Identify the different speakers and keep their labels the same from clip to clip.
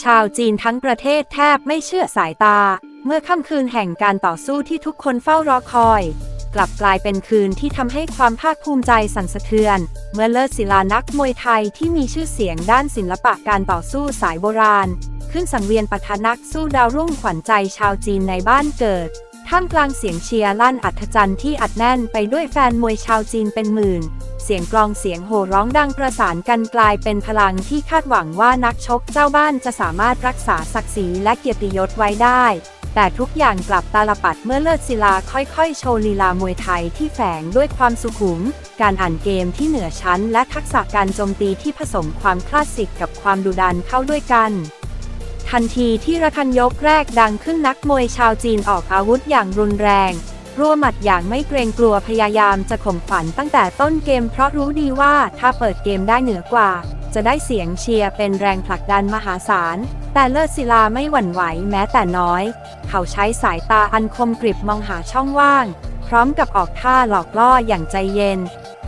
Speaker 1: ชาวจีนทั้งประเทศแทบไม่เชื่อสายตา เมื่อค่ำคืนแห่งการต่อสู้ที่ทุกคนเฝ้ารอคอย กลับกลายเป็นคืนที่ทำให้ความภาคภูมิใจสั่นสะเทือน เมื่อเลิศศิลานักมวยไทยที่มีชื่อเสียงด้านศิลปะการต่อสู้สายโบราณ ขึ้นสังเวียนปะทะนักสู้ดาวรุ่งขวัญใจชาวจีนในบ้านเกิด ท่ามกลางเสียงเชียร์ลั่นอัศจรรย์ที่อัดแน่นไปด้วยแฟนมวยชาวจีนเป็นหมื่น เสียงกลองเสียงโห่ร้องดังประสานกันกลายเป็นพลังที่คาดหวังว่านักชกเจ้าบ้านจะสามารถรักษาศักดิ์ศรีและเกียรติยศไว้ได้ แต่ทุกอย่างกลับตาลปัดเมื่อเลิศศิลาค่อยๆ โชว์ลีลามวยไทยที่แฝงด้วยความสุขุม การอ่านเกมที่เหนือชั้น และทักษะการโจมตีที่ผสมความคลาสสิกกับความดุดันเข้าด้วยกัน ทันทีที่ระฆังยกแรกดังขึ้นนักมวยชาวจีนออกอาวุธอย่างรุนแรงรัวหมัดอย่างไม่เกรงกลัวพยายามจะข่มขวัญตั้งแต่ต้นเกมเพราะรู้ดีว่าถ้าเปิดเกมได้เหนือกว่า จะได้เสียงเชียร์เป็นแรงผลักดันมหาศาล แต่เลิศศิลาไม่หวั่นไหวแม้แต่น้อย เขาใช้สายตาอันคมกริบมองหาช่องว่าง ร้อมกับออกท่าหลอกล่ออย่างใจเย็น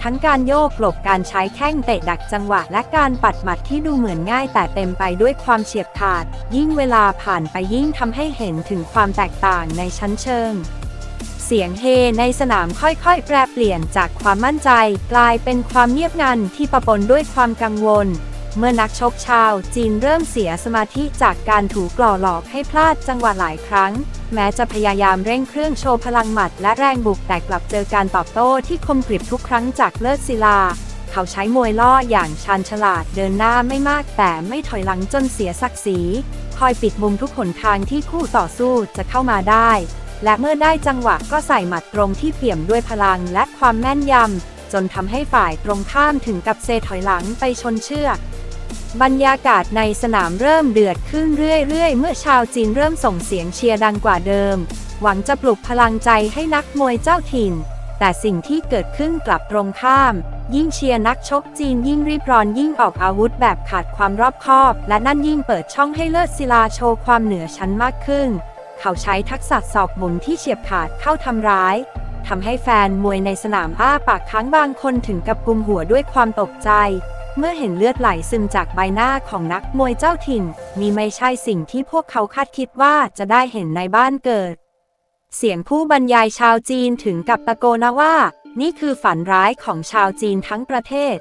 Speaker 1: ทั้งการโยกหลบการใช้แข้งเตะดักจังหวะ และการปัดหมัดที่ดูเหมือนง่าย แต่เต็มไปด้วยความเฉียบขาด ยิ่งเวลาผ่านไปยิ่งทำให้เห็นถึงความแตกต่างในชั้นเชิง เสียงเฮในสนามค่อยๆ แปรเปลี่ยนจากความมั่นใจ กลายเป็นความเงียบงันที่ปะปนด้วยความกังวล เมื่อนักชกชาวจีนเริ่มเสียสมาธิจากการถูกกล่อหลอกให้พลาดจังหวะหลายครั้ง แม้จะพยายามเร่งเครื่องโชว์พลังหมัดและแรงบุกแต่กลับเจอการตอบโต้ที่คมกริบทุกครั้งจากเลิศศิลา เขาใช้มวยล่ออย่างชาญฉลาดเดินหน้าไม่มากแต่ไม่ถอยหลังจนเสียศักดิ์ศรีคอยปิดมุมทุกหนทางที่คู่ต่อสู้จะเข้ามาได้ และเมื่อได้จังหวะก็ใส่หมัดตรงที่เปี่ยมด้วยพลังและความแม่นยำจนทำให้ฝ่ายตรงข้ามถึงกับเซถอยหลังไปชนเชือก บรรยากาศในสนามเริ่มเดือดขึ้นเรื่อยๆ เมื่อชาวจีนเริ่มส่งเสียงเชียร์ดังกว่าเดิม หวังจะปลุกพลังใจให้นักมวยเจ้าถิ่น แต่สิ่งที่เกิดขึ้นกลับตรงข้าม ยิ่งเชียร์นักชกจีนยิ่งรีบร้อนยิ่งออกอาวุธแบบขาดความรอบคอบ และนั่นยิ่งเปิดช่องให้เลิศศิลาโชว์ความเหนือชั้นมากขึ้น เขาใช้ทักษะศอกหมุนที่เฉียบขาดเข้าทำร้ายทำให้แฟนมวยในสนามอ้าปากค้างบางคนถึงกับกุมหัวด้วยความตกใจ เมื่อเห็นเลือดไหลซึมจากใบหน้าของนักมวยเจ้าถิ่น มีไม่ใช่สิ่งที่พวกเขาคาดคิดว่าจะได้เห็นในบ้านเกิด เสียงผู้บรรยายชาวจีนถึงกับตะโกนว่า นี่คือฝันร้ายของชาวจีนทั้งประเทศ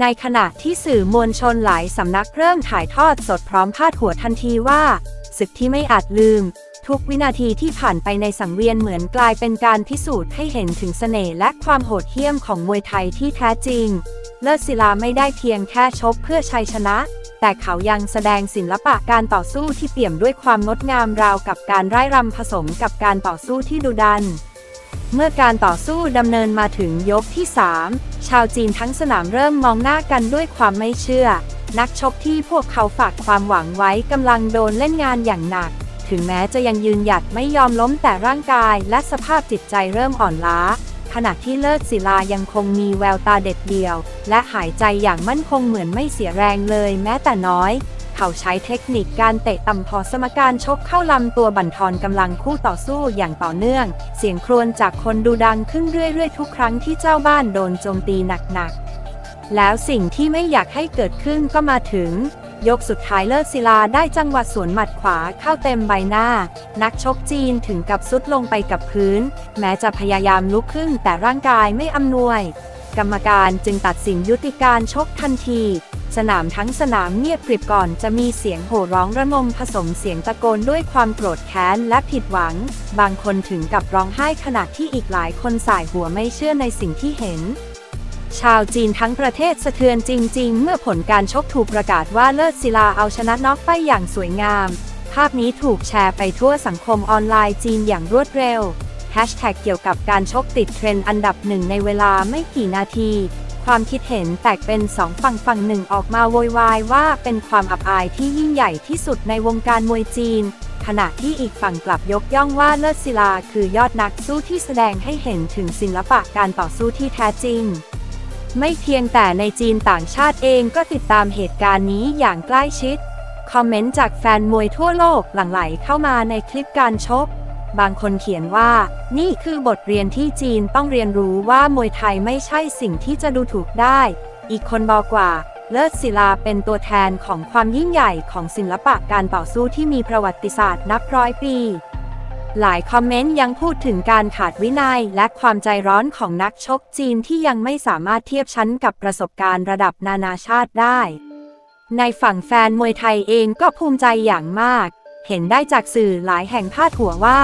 Speaker 1: ในขณะที่สื่อมวลชนหลายสำนักเริ่มถ่ายทอดสดพร้อมพาดหัวทันทีว่าศึกที่ไม่อาจลืม ทุกวินาทีที่ผ่านไปในสังเวียนเหมือนกลายเป็นการพิสูจน์ให้เห็นถึงเสน่ห์และความโหดเหี้ยมของมวยไทยที่แท้จริง เลิศศิลาไม่ได้เพียงแค่ชกเพื่อชัยชนะ แต่เขายังแสดงศิลปะการต่อสู้ที่เปี่ยมด้วยความงดงามราวกับการไร้รำผสมกับการต่อสู้ที่ดุดัน เมื่อการต่อสู้ดำเนินมาถึงยกที่ 3 ชาวจีนทั้งสนามเริ่มมองหน้ากันด้วยความไม่เชื่อ นักชกที่พวกเขาฝากความหวังไว้กำลังโดนเล่นงานอย่างหนัก ถึงแม้จะยังยืนหยัดไม่ยอมล้มแต่ร่างกายและสภาพจิตใจเริ่มอ่อนล้า ขณะที่เลิศศิลายังคงมีแววตาเด็ดเดี่ยว และหายใจอย่างมั่นคงเหมือนไม่เสียแรงเลยแม้แต่น้อย เขาใช้เทคนิคการเตะต่ำพอสมการชกเข้าลำตัวบั่นทอนกำลังคู่ต่อสู้อย่างต่อเนื่อง เสียงครวญจากคนดูดังขึ้นเรื่อยๆ ทุกครั้งที่เจ้าบ้านโดนโจมตีหนักๆ แล้วสิ่งที่ไม่อยากให้เกิดขึ้นก็มาถึง ยกสุดท้ายเลิศศิลาได้จังหวะสวนหมัดขวาเข้าเต็มใบหน้า นักชกจีนถึงกับซุดลงไปกับพื้น แม้จะพยายามลุกขึ้นแต่ร่างกายไม่อำนวย กรรมการจึงตัดสินยุติการชกทันที สนามทั้งสนามเงียบกริบก่อนจะมีเสียงโห่ร้องระงมผสมเสียงตะโกนด้วยความโกรธแค้นและผิดหวัง บางคนถึงกับร้องไห้ขณะที่อีกหลายคนสายหัวไม่เชื่อในสิ่งที่เห็น ชาวจีนทั้งประเทศสะเทือนจริง ๆ เมื่อผลการชกถูกประกาศว่าเลิศศิลาเอาชนะน็อกไปอย่างสวยงาม ภาพนี้ถูกแชร์ไปทั่วสังคมออนไลน์จีนอย่างรวดเร็วแฮชแท็กเกี่ยวกับการชกติดเทรนด์อันดับหนึ่งในเวลาไม่กี่นาที ความคิดเห็นแตกเป็นสองฝั่งฝั่งหนึ่งออกมาโวยวายว่าเป็นความอับอายที่ยิ่งใหญ่ที่สุดในวงการมวยจีน ขณะที่อีกฝั่งกลับยกย่องว่าเลิศศิลาคือยอดนักสู้ที่แสดงให้เห็นถึงศิลปะการต่อสู้ที่แท้จริง ไม่เพียงแต่ในจีนต่างชาติเองก็ติดตามเหตุการณ์นี้อย่างใกล้ชิด คอมเมนต์จากแฟนมวยทั่วโลกหลั่งไหลเข้ามาในคลิปการชก บางคนเขียนว่า นี่คือบทเรียนที่จีนต้องเรียนรู้ว่ามวยไทยไม่ใช่สิ่งที่จะดูถูกได้ อีกคนบอกว่า เลิศศิลาเป็นตัวแทนของความยิ่งใหญ่ของศิลปะการต่อสู้ที่มีประวัติศาสตร์นับร้อยปี หลายคอมเมนต์ยังพูดถึงการขาดวินัยและความใจร้อนของนักชกจีนที่ยังไม่สามารถเทียบชั้นกับประสบการณ์ระดับนานาชาติได้ ในฝั่งแฟนมวยไทยเองก็ภูมิใจอย่างมาก เห็นได้จากสื่อหลายแห่งพาดหัวว่า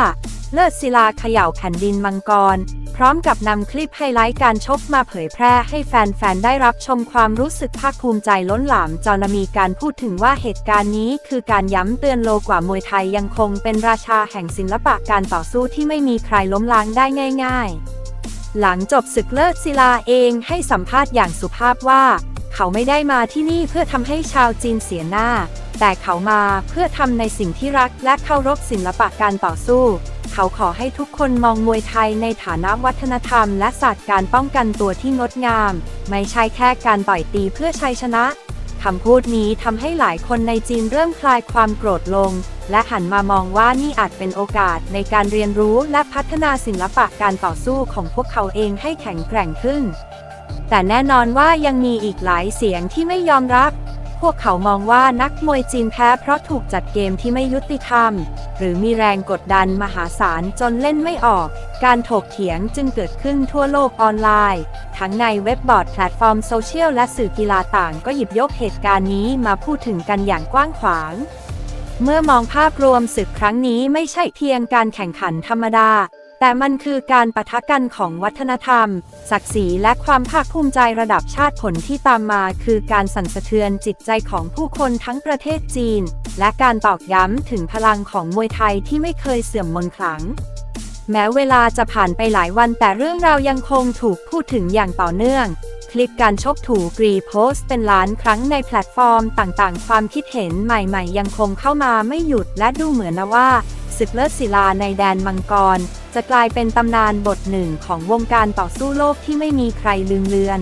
Speaker 1: เลิศศิลาเขย่าแผ่นดินมังกร พร้อมกับนำคลิปไฮไลท์การชกมาเผยแพร่ให้แฟน ๆ ได้รับชมความรู้สึกภาคภูมิใจล้นหลามจนมีการพูดถึงว่าเหตุการณ์นี้คือการย้ำเตือนโลกว่ามวยไทยยังคงเป็นราชาแห่งศิลปะการต่อสู้ที่ไม่มีใครล้มล้างได้ง่าย ๆ หลังจบศึกเลิศศิลาเองให้สัมภาษณ์อย่างสุภาพว่า เขาไม่ได้มาที่นี่เพื่อทำให้ชาวจีนเสียหน้า แต่เขามาเพื่อทำในสิ่งที่รักและเคารพศิลปะการต่อสู้ เขาขอให้ทุกคนมองมวยไทยในฐานะวัฒนธรรมและศาสตร์การป้องกันตัวที่งดงาม ไม่ใช่แค่การต่อยตีเพื่อชัยชนะคำพูดนี้ทำให้หลายคนในจีนเริ่มคลายความโกรธลง และหันมามองว่านี่อาจเป็นโอกาสในการเรียนรู้และพัฒนาศิลปะการต่อสู้ของพวกเขาเองให้แข็งแกร่งขึ้น แต่แน่นอนว่ายังมีอีกหลายเสียงที่ไม่ยอมรับ พวกเขามองว่านักมวยจีนแพ้เพราะถูกจัดเกมที่ไม่ยุติธรรม หรือมีแรงกดดันมหาศาลจนเล่นไม่ออก การถกเถียงจึงเกิดขึ้นทั่วโลกออนไลน์ ทั้งในเว็บบอร์ดแพลตฟอร์มโซเชียลและสื่อกีฬาต่างก็หยิบยกเหตุการณ์นี้มาพูดถึงกันอย่างกว้างขวาง เมื่อมองภาพรวมศึกครั้งนี้ไม่ใช่เพียงการแข่งขันธรรมดา แต่มันคือการปะทะกันของวัฒนธรรม ศักดิ์ศรีและความภาคภูมิใจระดับชาติผลที่ตามมา คือการสั่นสะเทือนจิตใจของผู้คนทั้งประเทศจีน และการตอกย้ำถึงพลังของมวยไทยที่ไม่เคยเสื่อมมนต์ขลัง แม้เวลาจะผ่านไปหลายวันแต่เรื่องราวยังคงถูกพูดถึงอย่างต่อเนื่อง คลิปการชกถูกรีโพสต์เป็นล้านครั้งในแพลตฟอร์มต่างๆ ความคิดเห็นใหม่ ๆ ยังคงเข้ามาไม่หยุดและดูเหมือนนะว่า ศึกเลิศศิลาในแดนมังกร จะกลายเป็นตำนานบทหนึ่งของวงการต่อสู้โลกที่ไม่มีใครลืมเลือน